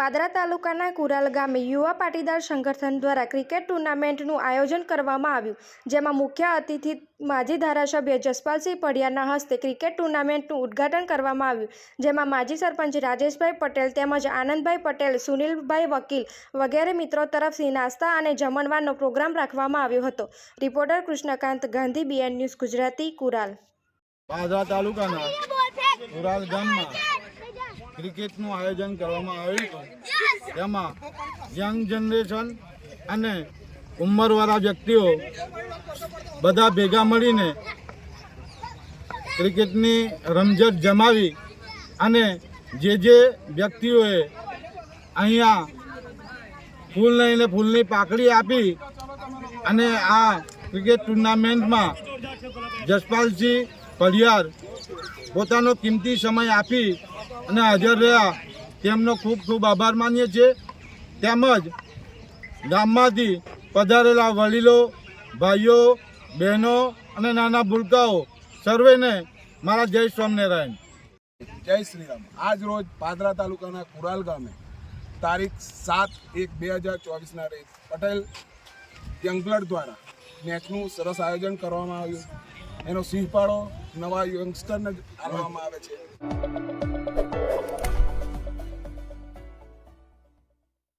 પાદરા તાલુકાના કુરાલ ગામે યુવા પાટીદાર સંગઠન દ્વારા ક્રિકેટ ટુર્નામેન્ટનું આયોજન કરવામાં આવ્યું. જેમાં મુખ્ય અતિથિ માજી ધારાસભ્ય જસપાલસિંહ પડિયાના હસ્તે ક્રિકેટ ટુર્નામેન્ટનું ઉદ્ઘાટન કરવામાં આવ્યું. જેમાં માજી સરપંચ રાજેશભાઈ પટેલ તેમજ આનંદભાઈ પટેલ, સુનિલભાઈ વકીલ વગેરે મિત્રો તરફથી નાસ્તા અને જમણવારનો પ્રોગ્રામ રાખવામાં આવ્યો હતો. Reporter Krishnakant Gandhi, BN news Gujarati, Kural. Padra તાલુકાના કુરાલ ગામમાં ક્રિકેટનું આયોજન કરવામાં આવ્યું તેમાં યંગ જનરેશન અને ઉંમરવાળા વ્યક્તિઓ બધા ભેગા મળીને ક્રિકેટની રમઝટ જમાવી અને જે જે વ્યક્તિઓએ અહીંયા ફૂલ લઈને ફૂલની પાકડી આપી અને આ ક્રિકેટ ટુર્નામેન્ટમાં જસપાલસિંહ પઢિયાર પોતાનો કિંમતી સમય આપી અને હાજર રહ્યા. તેમનો ખૂબ ખૂબ આભાર માનીએ છીએ. તેમજ ગામમાંથી પધારેલા વડીલો, ભાઈઓ, બહેનો અને નાના ભૂલકાઓ, સર્વેને મારા જય સ્વામિનારાયણ. જય શ્રી રામ આજ રોજ પાદરા તાલુકાના કુરાલ ગામે તારીખ સાત એક બે હજાર ચોવીસના રોજ પટેલ યંગબ્લડ દ્વારા મેચનું સરસ આયોજન કરવામાં આવ્યું. એનો સિંહપાળો નવા યંગસ્ટરને આપવામાં આવે છે.